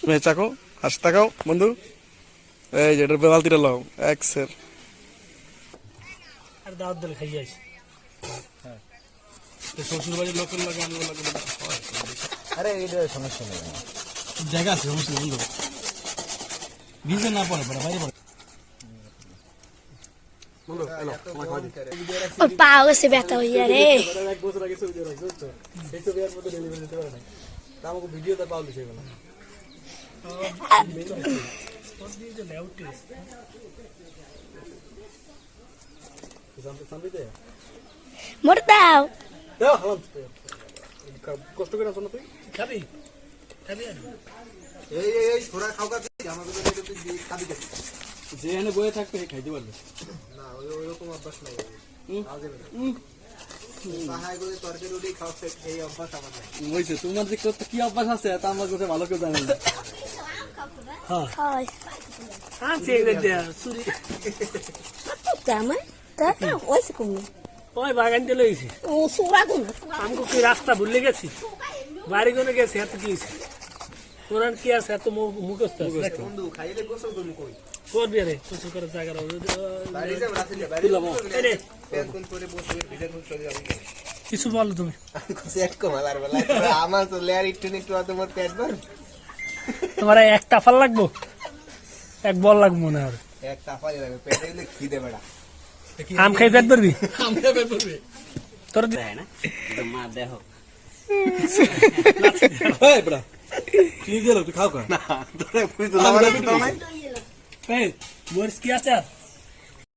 তুমি চাকো হাস তাকাও বন্ধু। এই যে এটার বালতিটা লাও এক স্যার আর দাওয়াত দিলে খাইয়ে আসি শ্বশুর বাড়ির লোকের লাগে আমি লাগে আরে এটা সমস্যা নেই। জায়গা আছে সমস্যা বন্ধু। ভিজে না পড়ে পড়ে বাইরে পড়ে। ওর পা গেছে ব্যথা হইয়া রে এক বছর আগে ছবি দিয়ে রাখছি বুঝছ ছবি আর মধ্যে ডেলিভারি দিতে পারে না তা আমাকে ভিডিওটা পাওয়া দিছে না সামনে দাও দাও কষ্ট করে আসো না তুই খাবি খাবি এই এই এই থোড়া খাও কাছে আমাকে খাবি যেখানে বয়ে থাকবে খাইতে পারবে। না ওই অভ্যাস নাই। তোমার যে কি অভ্যাস আছে তা আমার কাছে ভালো কেউ জানে না। হয়। বাগান দিয়ে লইছি। ও সুরা কোন? আমাকে কি রাস্তা ভুলে গেছি? বাড়ি কোনে গেছে এত কি হয়েছে কোরআন কি আছে? এত মু- মুখস্থ আছে। বন্ধু খাইলে গোসল করবি কই? করবি রে কিছু করে জায়গা বাড়ি যাব রাতে বাড়ি যাব। পেন কোন করে বসে ভিডিও চলে যাবে। কিছু বলো তুমি। সেট কমালার বেলা আমার তো লেয়ার একটু একটু তোমার পেট ভর তোমার এক টাফাল লাগবো? এক বল লাগবো মনে হয়। এক তাফাই লাগবে পেটে গেলে খিদে বেড়া। আম খাই পেট ভরবি? আমরা বেরবে তোর এই বড়া কি গেল তুই খাও না তোরে বুঝতে না। এই মরিচ কি আছে?